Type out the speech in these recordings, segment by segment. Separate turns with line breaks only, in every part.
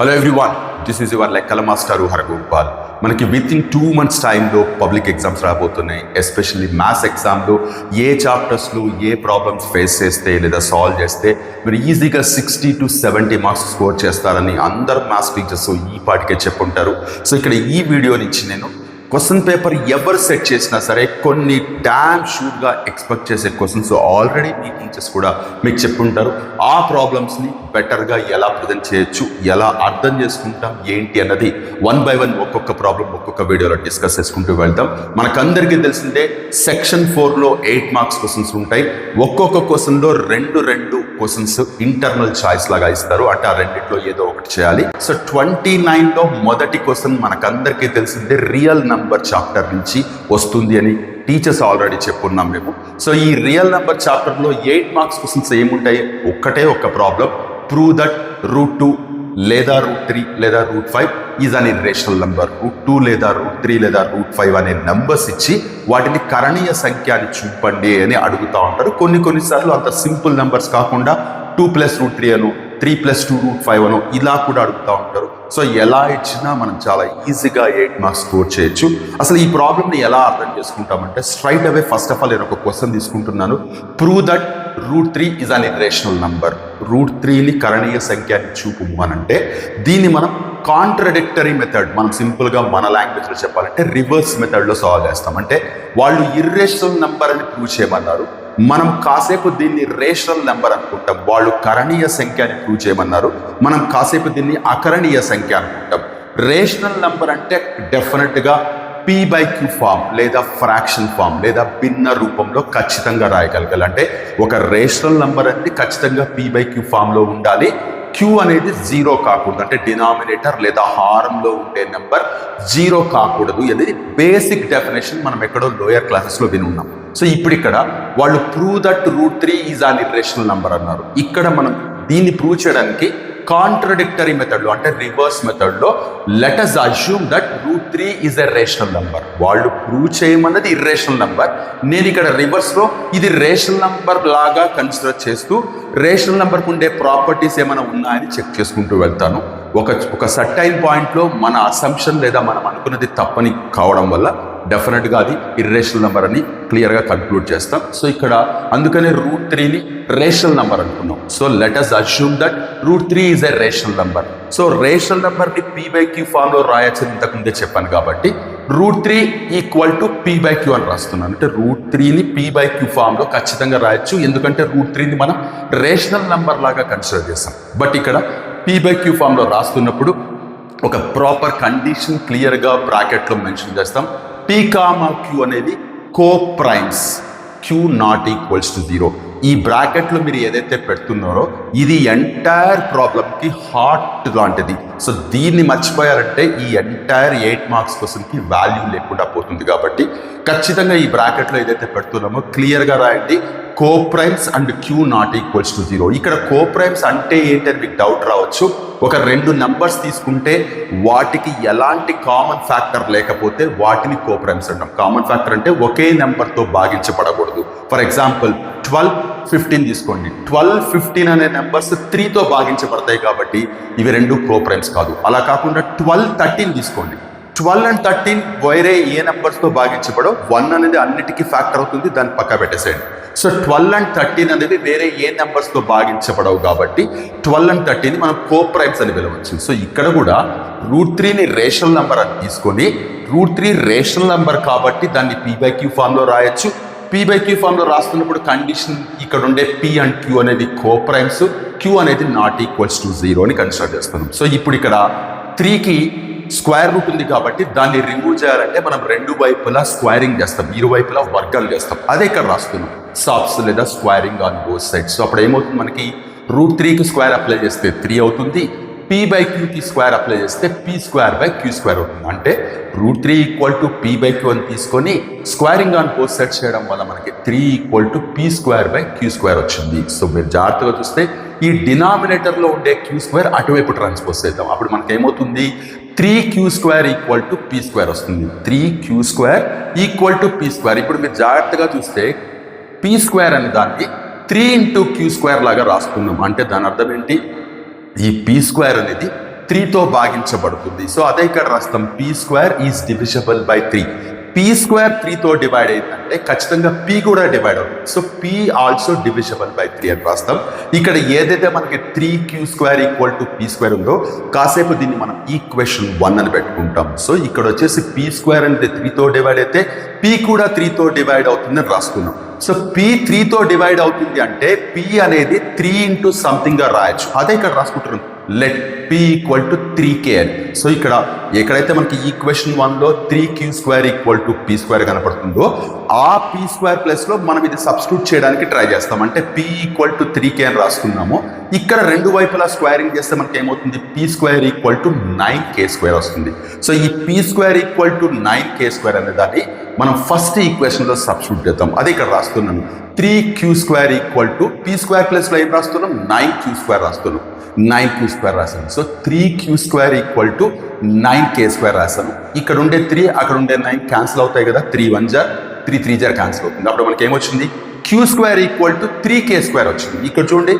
Hello everyone this is your లెక్కల master Haragopal మనకి with in two months టైంలో public exams రాబోతున్నాయి. ఎస్పెషల్లీ మ్యాథ్స్ ఎగ్జామ్లో ఏ చాప్టర్స్లో ఏ ప్రాబ్లమ్స్ ఫేస్ చేస్తే లేదా సాల్వ్ చేస్తే మీరు ఈజీగా sixty to seventy marks score చేస్తారని అందరు మ్యాథ్స్ టీచర్స్ ఈ పాటికే చెప్పుంటారు. సో ఇక్కడ ఈ వీడియో నుంచి నేను క్వశ్చన్ పేపర్ ఎవరు సెట్ చేసినా సరే కొన్ని డ్యామ్ షూర్గా ఎక్స్పెక్ట్ చేసే క్వశ్చన్స్ ఆల్రెడీ మీ టీచర్స్ కూడా మీకు చెప్పుంటారు. ఆ ప్రాబ్లమ్స్ని బెటర్గా ఎలా ప్రజెంట్ చేయొచ్చు ఎలా అర్థం చేసుకుంటాం ఏంటి అన్నది వన్ బై వన్ ఒక్కొక్క ప్రాబ్లం ఒక్కొక్క వీడియోలో డిస్కస్ చేసుకుంటూ వెళ్తాం. మనకందరికీ తెలిసిందే సెక్షన్ ఫోర్లో ఎయిట్ మార్క్స్ క్వశ్చన్స్ ఉంటాయి. ఒక్కొక్క క్వశ్చన్లో రెండు రెండు క్వశ్చన్స్ ఇంటర్నల్ చాయిస్ లాగా ఇస్తారు. అంటే ఆ రెండిట్లో ఏదో ఒకటి చేయాలి. సో ట్వంటీ నైన్లో మొదటి క్వశ్చన్ మనకందరికీ తెలిసిందే రియల్ నంబర్ చాప్టర్ నుంచి వస్తుంది అని టీచర్స్ ఆల్రెడీ చెప్పున్నాం మేము. సో ఈ రియల్ నంబర్ చాప్టర్లో ఎయిట్ మార్క్స్ క్వశ్చన్స్ ఏముంటాయి? ఒక్కటే ఒక్క problem prove that root two లేదా రూట్ త్రీ లేదా root five is an irrational number root two లేదా రూట్ త్రీ లేదా రూట్ ఫైవ్ అనే నంబర్స్ ఇచ్చి వాటిని కరణీయ సంఖ్య అని చూపండి అని అడుగుతూ ఉంటారు. కొన్ని కొన్నిసార్లు అంత సింపుల్ నంబర్స్ కాకుండా టూ ప్లస్ రూట్ త్రీ అను three plus two root five అను ఇలా కూడా అడుగుతూ ఉంటారు. సో ఎలా ఇచ్చినా మనం చాలా ఈజీగా ఎయిట్ మార్క్స్ స్కోర్ చేయొచ్చు. అసలు ఈ ప్రాబ్లమ్ని ఎలా అర్థం చేసుకుంటామంటే straight away first of all నేను ఒక క్వశ్చన్ తీసుకుంటున్నాను. Prove that root three is an irrational number root త్రీని కరణీయ సంఖ్య అని చూపు అనంటే దీన్ని మనం కాంట్రడిక్టరీ మెథడ్ మనం సింపుల్గా మన లాంగ్వేజ్లో చెప్పాలంటే రివర్స్ మెథడ్లో సాల్వ్ చేస్తాం. అంటే వాళ్ళు ఇర్రేషనల్ నెంబర్ అని ప్రూవ్ చేయమన్నారు. మనం కాసేపు దీన్ని రేషనల్ నెంబర్ అనుకుంటాం. వాళ్ళు కరణీయ సంఖ్య అని ప్రూవ్ చేయమన్నారు. మనం కాసేపు దీన్ని అకరణీయ సంఖ్య అనుకుంటాం. రేషనల్ నెంబర్ అంటే డెఫినెట్గా పీ బై క్యూ ఫామ్ లేదా ఫ్రాక్షన్ ఫామ్ లేదా భిన్న రూపంలో ఖచ్చితంగా రాయగలగాలి. అంటే ఒక రేషనల్ నెంబర్ అనేది ఖచ్చితంగా పీ బై క్యూ ఫామ్లో ఉండాలి. క్యూ అనేది జీరో కాకూడదు. అంటే డినామినేటర్ లేదా హారంలో ఉండే నెంబర్ జీరో కాకూడదు. అనేది బేసిక్ డెఫినేషన్ మనం ఎక్కడో లోయర్ క్లాసెస్లో విని ఉన్నాం. సో ఇప్పుడు ఇక్కడ వాళ్ళు prove that root three is an irrational number అన్నారు. ఇక్కడ మనం దీన్ని ప్రూవ్ చేయడానికి కాంట్రడిక్టరీ మెథడ్లో అంటే రివర్స్ మెథడ్లో let us assume that root three is a rational number వాళ్ళు ప్రూవ్ చేయమన్నది ఇర్రేషనల్ నంబర్ నేను ఇక్కడ రివర్స్లో ఇది రేషనల్ నంబర్ లాగా కన్సిడర్ చేస్తూ రేషనల్ నంబర్కు ఉండే ప్రాపర్టీస్ ఏమైనా ఉన్నాయని చెక్ చేసుకుంటూ వెళ్తాను. ఒక ఒక సర్టైన్ పాయింట్లో మన అసంప్షన్ లేదా మనం అనుకున్నది తప్పని కావడం వల్ల డెఫినెట్గా అది ఇర్రేషనల్ నెంబర్ అని క్లియర్గా కన్క్లూడ్ చేస్తాం. సో ఇక్కడ అందుకనే రూట్ త్రీని రేషనల్ నెంబర్ అనుకున్నాం. So let us assume that root three is a rational number so rational నెంబర్ని పీ బై క్యూ ఫామ్లో రాయొచ్చని ఇంతకుముందే చెప్పాను కాబట్టి root three equal to P by Q అని రాస్తున్నాను. అంటే రూట్ త్రీని పీ బై క్యూ ఫామ్లో ఖచ్చితంగా రాయొచ్చు. ఎందుకంటే రూట్ త్రీని మనం రేషనల్ నెంబర్ లాగా కన్సిడర్ చేస్తాం. బట్ ఇక్కడ పీ బై క్యూ ఫామ్లో రాస్తున్నప్పుడు ఒక ప్రాపర్ కండిషన్ క్లియర్గా బ్రాకెట్లో మెన్షన్ చేస్తాం. పీ కామా క్యూ అనేది coprimes Q not equals to zero. ఈ బ్రాకెట్లో మీరు ఏదైతే పెడుతున్నారో ఇది ఎంటైర్ ప్రాబ్లమ్కి హార్ట్ లాంటిది. సో దీన్ని మర్చిపోయారంటే ఈ ఎంటైర్ ఎయిట్ మార్క్స్ క్వశ్చన్కి వాల్యూ లేకుండా పోతుంది కాబట్టి ఖచ్చితంగా ఈ బ్రాకెట్లో ఏదైతే పెడుతున్నామో క్లియర్గా రాయండి. Coprimes and Q not equals to zero ఇక్కడ కో ప్రైమ్స్ అంటే ఏంటని మీకు డౌట్ రావచ్చు. ఒక రెండు నంబర్స్ తీసుకుంటే వాటికి ఎలాంటి కామన్ ఫ్యాక్టర్ లేకపోతే వాటిని కో ప్రైమ్స్ అంటాం. కామన్ ఫ్యాక్టర్ అంటే ఒకే నెంబర్తో భాగించబడకూడదు. ఫర్ ఎగ్జాంపుల్ ట్వెల్వ్ ఫిఫ్టీన్ తీసుకోండి. ట్వెల్వ్ ఫిఫ్టీన్ అనే నెంబర్స్ త్రీతో భాగించబడతాయి కాబట్టి ఇవి రెండు కో ప్రైమ్స్ కాదు. అలా కాకుండా ట్వెల్వ్ థర్టీన్ తీసుకోండి. ట్వెల్వ్ అండ్ థర్టీన్ వేరే ఏ నెంబర్స్తో భాగించబడో వన్ అనేది అన్నిటికీ ఫ్యాక్టర్ అవుతుంది దాన్ని పక్క పెట్టేసేయండి. సో ట్వెల్వ్ అండ్ థర్టీన్ అనేది వేరే ఏ నెంబర్స్తో భాగించబడవు కాబట్టి ట్వెల్వ్ అండ్ థర్టీన్ మనం కో ప్రైమ్స్ అని పిలవచ్చు. సో ఇక్కడ కూడా రూట్ త్రీని రేషనల్ నెంబర్ అని తీసుకొని రూట్ త్రీ రేషనల్ నెంబర్ కాబట్టి దాన్ని పీ బై క్యూ ఫామ్లో రాయొచ్చు. పీ బై క్యూ ఫామ్లో రాస్తున్నప్పుడు కండిషన్ ఇక్కడ ఉండే పీ అండ్ క్యూ అనేది కో ప్రైమ్స్ క్యూ అనేది నాట్ ఈక్వల్స్ టు జీరో అని కన్సిడర్ చేస్తున్నాం. సో ఇప్పుడు ఇక్కడ త్రీకి స్క్వేర్ రూట్ ఉంది కాబట్టి దాన్ని రిమూవ్ చేయాలంటే మనం రెండు వైపులా స్క్వేరింగ్ చేస్తాం ఇరు వైపులా వర్గాలు చేస్తాం. అదే ఇక్కడ రాస్తున్నాం. సాప్స్ లేదా squaring on both sides so అప్పుడు ఏమవుతుంది మనకి? రూట్ త్రీకి స్క్వేర్ అప్లై చేస్తే త్రీ అవుతుంది. పీ బై క్యూకి స్క్వేర్ అప్లై చేస్తే P square by Q square అవుతుంది. అంటే root three equal to P by Q అని తీసుకొని స్క్వేరింగ్ ఆన్ బోత్ సెట్ చేయడం వల్ల మనకి three equal to P square by Q square వచ్చింది. సో మీరు జాగ్రత్తగా చూస్తే ఈ డినామినేటర్లో ఉండే క్యూ స్క్వేర్ అటువైపు ట్రాన్స్పోజ్ చేద్దాం. అప్పుడు మనకి ఏమవుతుంది three Q square equal to P square వస్తుంది. Three Q square equal to P square. ఇప్పుడు మీరు జాగ్రత్తగా చూస్తే పీ స్క్వేర్ అనే దాన్ని త్రీ ఇంటూ క్యూ స్క్వేర్ లాగా రాసుకున్నాం అంటే దాని అర్థం ఏంటి? ఈ పీ స్క్వేర్ అనేది త్రీతో భాగించబడుతుంది. సో అదే ఇక్కడ రాస్తాం. P square is divisible by three. P square త్రీతో divide అయిందంటే ఖచ్చితంగా పీ కూడా డివైడ్ అవుతుంది. So P also divisible by three అని రాస్తాం. ఇక్కడ ఏదైతే మనకి three Q square equal to P square ఉందో కాసేపు దీన్ని మనం ఈక్వేషన్ వన్ అని పెట్టుకుంటాం. సో ఇక్కడ వచ్చేసి పీ స్క్వేర్ అనేది త్రీతో డివైడ్ అయితే పీ కూడా త్రీతో డివైడ్ అవుతుందని రాసుకున్నాం. సో పీ త్రీతో డివైడ్ అవుతుంది అంటే పీ అనేది త్రీ ఇంటూ సంథింగ్గా రాయొచ్చు. అదే ఇక్కడ రాసుకుంటున్నాం. Let P equal to three K అని సో ఇక్కడ ఎక్కడైతే మనకి ఈక్వేషన్ వన్లో three Q square equal to P square కనపడుతుందో ఆ పీ స్క్వేర్ ప్లస్లో మనం ఇది సబ్స్టిట్యూట్ చేయడానికి ట్రై చేస్తాం. అంటే P equal to three K అని రాసుకున్నాము. ఇక్కడ రెండు వైపులా స్క్వేరింగ్ చేస్తే మనకి ఏమవుతుంది? P square equal to nine K square వస్తుంది. సో ఈ P square equal to nine K square అనే దాన్ని మనం ఫస్ట్ ఈక్వేషన్లో సబ్స్టిట్యూట్ చేద్దాం. అదే ఇక్కడ రాస్తున్నాను. Three Q square equal to P square ప్లస్లో ఏం రాస్తున్నాం? నైన్ క్యూ స్క్వేర్ రాస్తున్నాం. నైన్ క్యూ స్క్వేర్ రాశాను. So three Q square equal to nine K square రాశాను. ఇక్కడ ఉండే త్రీ అక్కడ ఉండే నైన్ క్యాన్సిల్ అవుతాయి కదా. త్రీ వన్ జార్ త్రీ త్రీ జార్ క్యాన్సిల్ అవుతుంది. అప్పుడు మనకి ఏమొచ్చింది? Q square equal to three K square వచ్చింది. ఇక్కడ చూడండి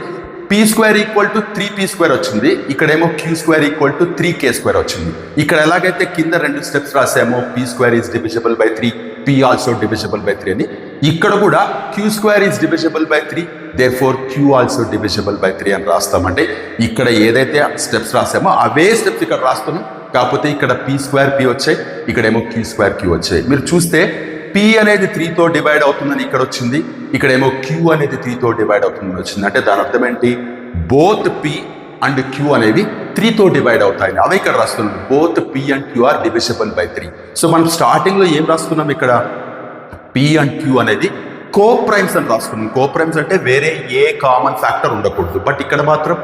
P square equal to three P square వచ్చింది. ఇక్కడేమో Q square equal to three K square వచ్చింది. ఇక్కడ ఎలాగైతే కింద రెండు steps రాసామో P square is divisible by three P also divisible by three అని. ఇక్కడ కూడా Q square is divisible by three therefore Q also divisible by three అని రాస్తామంటే ఇక్కడ ఏదైతే స్టెప్స్ రాసామో అవే స్టెప్స్ ఇక్కడ రాస్తున్నాం. కాకపోతే ఇక్కడ పీ స్క్వేర్ పీ వచ్చాయి ఇక్కడేమో క్యూ స్క్వేర్ క్యూ వచ్చాయి. మీరు చూస్తే పి అనేది త్రీతో డివైడ్ అవుతుందని ఇక్కడ వచ్చింది. ఇక్కడేమో క్యూ అనేది త్రీతో డివైడ్ అవుతుందని వచ్చింది. అంటే దాని అర్థం ఏంటి? బోత్ పి అండ్ క్యూ అనేవి త్రీతో డివైడ్ అవుతాయి అవి ఇక్కడ రాస్తున్నాం. Both P and Q are divisible by three so మనం స్టార్టింగ్లో ఏం రాస్తున్నాం ఇక్కడ? పి అండ్ క్యూ అనేది కో ప్రైమ్స్ అని రాసుకున్నాం. కో ప్రైమ్స్ అంటే వేరే ఏ కామన్ ఫ్యాక్టర్ ఉండకూడదు. బట్ ఇక్కడ మాత్రం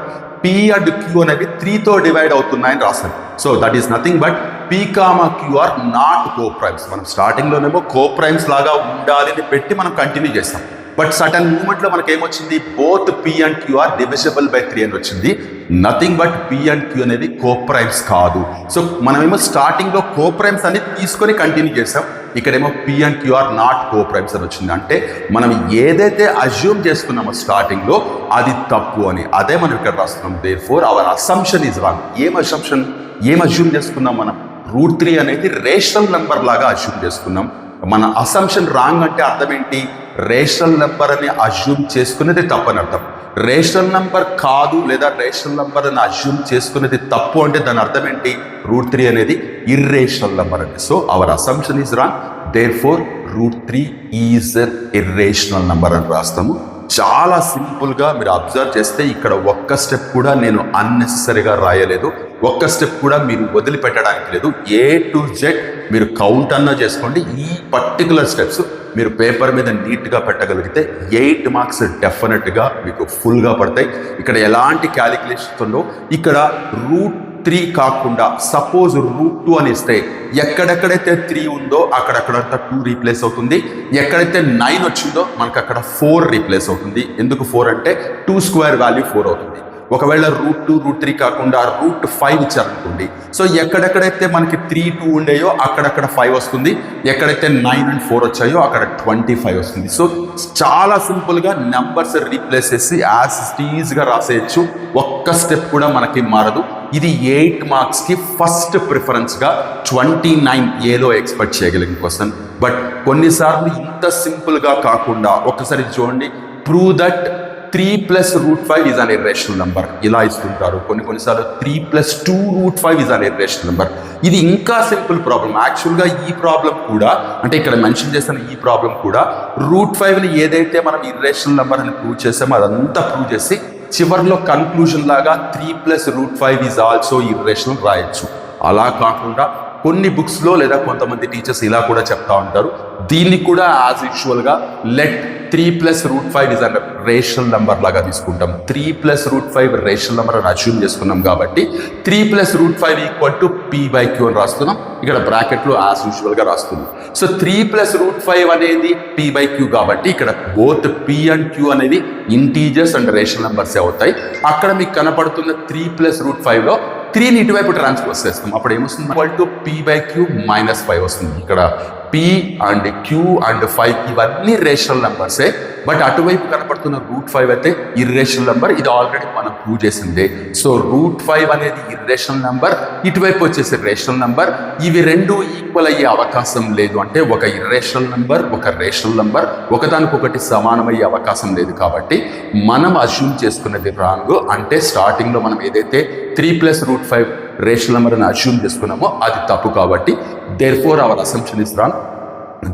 పి అండ్ క్యూ అనేవి త్రీతో డివైడ్ అవుతున్నాయని రాశాం. So that is nothing but P comma Q are not coprimes మనం స్టార్టింగ్లోనేమో కో ప్రైమ్స్ లాగా ఉండాలి అని పెట్టి మనం కంటిన్యూ చేస్తాం. బట్ సటన్ మూమెంట్లో మనకి ఏమొచ్చింది both P and Q are divisible by three అని వచ్చింది. Nothing but P and Q అనేది కోప్రైమ్స్ కాదు. సో మనమేమో స్టార్టింగ్లో కోప్రైమ్స్ అనేది తీసుకొని కంటిన్యూ చేసాం ఇక్కడేమో p and q are not coprimes అని వచ్చింది. అంటే మనం ఏదైతే అజ్యూమ్ చేసుకున్నామో స్టార్టింగ్లో అది తప్పు అని. అదే మనం ఇక్కడ రాస్తున్నాం. Therefore our assumption is wrong ఏం అసంప్షన్ ఏం అజ్యూమ్ చేసుకున్నాం మనం? రూట్ త్రీ అనేది రేషనల్ నెంబర్ లాగా అజ్యూమ్ చేసుకున్నాం. మన అసంప్షన్ రాంగ్ అంటే అర్థం ఏంటి? రేషనల్ నెంబర్ అని అజ్యూమ్ చేసుకునేది తప్పని అర్థం. రేషనల్ నెంబర్ కాదు లేదా రేషనల్ నెంబర్ అని అజ్యూమ్ చేసుకునేది తప్పు అంటే దాని అర్థం ఏంటి? రూట్ త్రీ అనేది ఇర్రేషనల్ నెంబర్ అండి. So our assumption is wrong therefore root three is irrational number అని రాస్తాము. చాలా సింపుల్గా మీరు అబ్జర్వ్ చేస్తే ఇక్కడ ఒక్క స్టెప్ కూడా నేను అన్నెసెసరీగా రాయలేదు. ఒక్క స్టెప్ కూడా మీరు వదిలిపెట్టడానికి లేదు. ఏ టు జెడ్ మీరు కౌంట్ అన్నా చేసుకోండి. ఈ పర్టికులర్ స్టెప్స్ మీరు పేపర్ మీద నీట్గా పెట్టగలిగితే ఎయిట్ మార్క్స్ డెఫినెట్గా మీకు ఫుల్గా పడతాయి. ఇక్కడ ఎలాంటి క్యాలిక్యులేషన్స్ ఉండవు ఇక్కడ రూట్ త్రీ కాకుండా సపోజ్ రూట్ టూ అని ఇస్తే ఎక్కడెక్కడైతే త్రీ ఉందో అక్కడక్కడంతా టూ రీప్లేస్ అవుతుంది. ఎక్కడైతే నైన్ వచ్చిందో మనకు అక్కడ ఫోర్ రీప్లేస్ అవుతుంది. ఎందుకు ఫోర్ అంటే టూ స్క్వేర్ వాల్యూ ఫోర్ అవుతుంది. ఒకవేళ రూట్ టూ రూట్ త్రీ కాకుండా రూట్ ఫైవ్ ఇచ్చారనుకోండి. సో ఎక్కడెక్కడైతే మనకి త్రీ టూ ఉండేయో అక్కడక్కడ ఫైవ్ వస్తుంది. ఎక్కడైతే నైన్ అండ్ ఫోర్ వచ్చాయో అక్కడ ట్వంటీ ఫైవ్ వస్తుంది. సో చాలా సింపుల్గా నెంబర్స్ రీప్లేస్ చేసి యాజ్ ఈజ్గా రాసేయచ్చు. ఒక్క స్టెప్ కూడా మనకి మారదు. ఇది ఎయిట్ మార్క్స్కి ఫస్ట్ ప్రిఫరెన్స్గా ట్వంటీ నైన్ ఏలో ఎక్స్పెక్ట్ చేయగలిగిన క్వశ్చన్. బట్ కొన్నిసార్లు ఇంత సింపుల్గా కాకుండా ఒక్కసారి చూడండి prove that three plus root five is an irrational number ఇలా ఇస్తుంటారు. కొన్ని కొన్నిసార్లు three plus two root five is an irrational number ఇది ఇంకా సింపుల్ ప్రాబ్లం యాక్చువల్గా ఈ ప్రాబ్లం కూడా అంటే ఇక్కడ మెన్షన్ చేసిన ఈ ప్రాబ్లం కూడా రూట్ ఫైవ్ని ఏదైతే మనం ఇర్రేషనల్ నెంబర్ అని ప్రూవ్ చేసామో అదంతా ప్రూవ్ చేసి చివరిలో కన్క్లూజన్ లాగా three plus root five is also irrational రాయొచ్చు అలా కాకుండా కొన్ని బుక్స్లో లేదా కొంతమంది టీచర్స్ ఇలా కూడా చెప్తా ఉంటారు. దీన్ని కూడా యాజ్ యూజువల్గా let three plus root five is an rational number లాగా తీసుకుంటాం. Three plus root five rational number అని అజ్యూమ్ చేసుకున్నాం కాబట్టి three plus root five equal to p by q అని రాస్తున్నాం. ఇక్కడ బ్రాకెట్లో యాజ్ యూజువల్గా రాస్తున్నాం. So three plus root five అనేది పీ బై క్యూ కాబట్టి ఇక్కడ బోత్ పీ అండ్ క్యూ అనేది ఇంటీజర్స్ అండ్ రేషనల్ నెంబర్స్ అవుతాయి. అక్కడ మీకు కనపడుతున్న త్రీ ప్లస్ రూట్ ఫైవ్లో త్రీని ఇటువైపు ట్రాన్స్ఫర్ చేస్తాం అప్పుడు ఏమొస్తుంది? Equal to p by q minus five వస్తుంది. ఇక్కడ p and q and five ఇవన్నీ రేషనల్ నెంబర్సే బట్ అటువైపు కనపడుతున్న రూట్ ఫైవ్ అయితే ఇర్రేషనల్ నెంబర్ ఇది ఆల్రెడీ మనం ప్రూవ్ చేసిందే. సో రూట్ ఫైవ్ అనేది ఇర్రేషనల్ నెంబర్ ఇటువైపు వచ్చేసి రేషనల్ నెంబర్ ఇవి రెండు ఈక్వల్ అయ్యే అవకాశం లేదు. అంటే ఒక ఇర్రేషనల్ నెంబర్ ఒక రేషనల్ నెంబర్ ఒకదానికొకటి సమానమయ్యే అవకాశం లేదు కాబట్టి మనం అజ్యూమ్ చేసుకున్నది రాంగ్ అంటే స్టార్టింగ్లో మనం ఏదైతే three plus root five rational number అని అస్యూమ్ చేసుకున్నామో అది తప్పు కాబట్టి therefore our assumption is wrong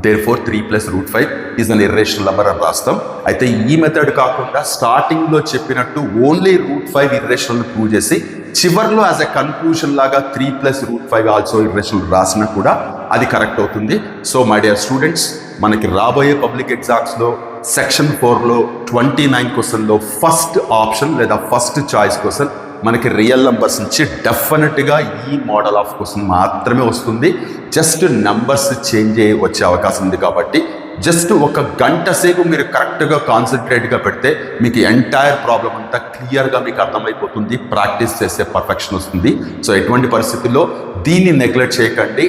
therefore three plus root five is an irrational number అని రాస్తాం అయితే ఈ మెథడ్ కాకుండా స్టార్టింగ్లో చెప్పినట్టు only root five irrational prove చేసి చివర్లో యాజ్ ఎ కన్క్లూషన్ లాగా three plus root five also irrational రాసినా కూడా అది కరెక్ట్ అవుతుంది. సో మై డియర్ స్టూడెంట్స్ మనకి రాబోయే పబ్లిక్ ఎగ్జామ్స్లో సెక్షన్ ఫోర్లో ట్వంటీ నైన్ క్వశ్చన్లో ఫస్ట్ ఆప్షన్ లేదా ఫస్ట్ చాయిస్ క్వశ్చన్ మనకి రియల్ నంబర్స్ నుంచి డెఫినెట్గా ఈ మోడల్ ఆఫ్ క్వశ్చన్ మాత్రమే వస్తుంది. జస్ట్ నంబర్స్ చేంజ్ అయ్యి వచ్చే అవకాశం ఉంది కాబట్టి జస్ట్ ఒక గంట సేపు మీరు కరెక్ట్గా కాన్సన్ట్రేట్గా పెడితే మీకు ఎంటైర్ ప్రాబ్లం అంతా క్లియర్గా మీకు అర్థమైపోతుంది ప్రాక్టీస్ చేసే పర్ఫెక్షన్ వస్తుంది. సో ఎటువంటి పరిస్థితుల్లో దీన్ని నెగ్లెక్ట్ చేయకండి.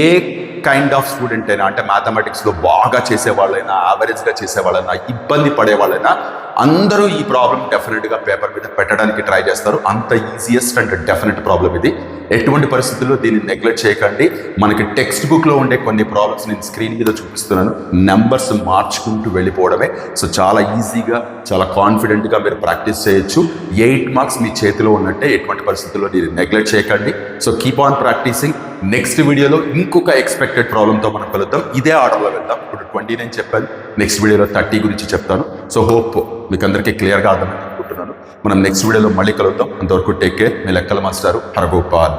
ఏ కైండ్ ఆఫ్ స్టూడెంట్ అయినా అంటే మ్యాథమెటిక్స్లో బాగా చేసేవాళ్ళైనా యావరేజ్గా చేసేవాళ్ళైనా ఇబ్బంది పడేవాళ్ళైనా అందరూ ఈ ప్రాబ్లం డెఫినెట్గా పేపర్ మీద పెట్టడానికి ట్రై చేస్తారు. అంత ఈజియెస్ట్ అండ్ డెఫినెట్ ప్రాబ్లం ఇది. ఎటువంటి పరిస్థితుల్లో దీన్ని నెగ్లెక్ట్ చేయకండి. మనకి టెక్స్ట్ బుక్లో ఉండే కొన్ని ప్రాబ్లమ్స్ నేను స్క్రీన్ మీద చూపిస్తున్నాను. నెంబర్స్ మార్చుకుంటూ వెళ్ళిపోవడమే. సో చాలా ఈజీగా చాలా కాన్ఫిడెంట్గా మీరు ప్రాక్టీస్ చేయొచ్చు. ఎయిట్ మార్క్స్ మీ చేతిలో ఉన్నట్టే ఎటువంటి పరిస్థితుల్లో దీన్ని నెగ్లెక్ట్ చేయకండి. So keep on practising next వీడియోలో ఇంకొక ఎక్స్పెక్టెడ్ ప్రాబ్లంతో మనం కలుద్దాం. ఇదే ఆర్డర్లో వెళ్దాం. ఇప్పుడు ట్వంటీ నేను చెప్పాను. నెక్స్ట్ వీడియోలో థర్టీ గురించి చెప్తాను. సో హోప్ మీకు అందరికీ క్లియర్గా అర్థమైంది అనుకుంటున్నాను. మనం నెక్స్ట్ వీడియోలో మళ్ళీ కలుద్దాం. అంతవరకు టేక్ కేర్. మీ లెక్కల మాస్టారు హరగోపాల్.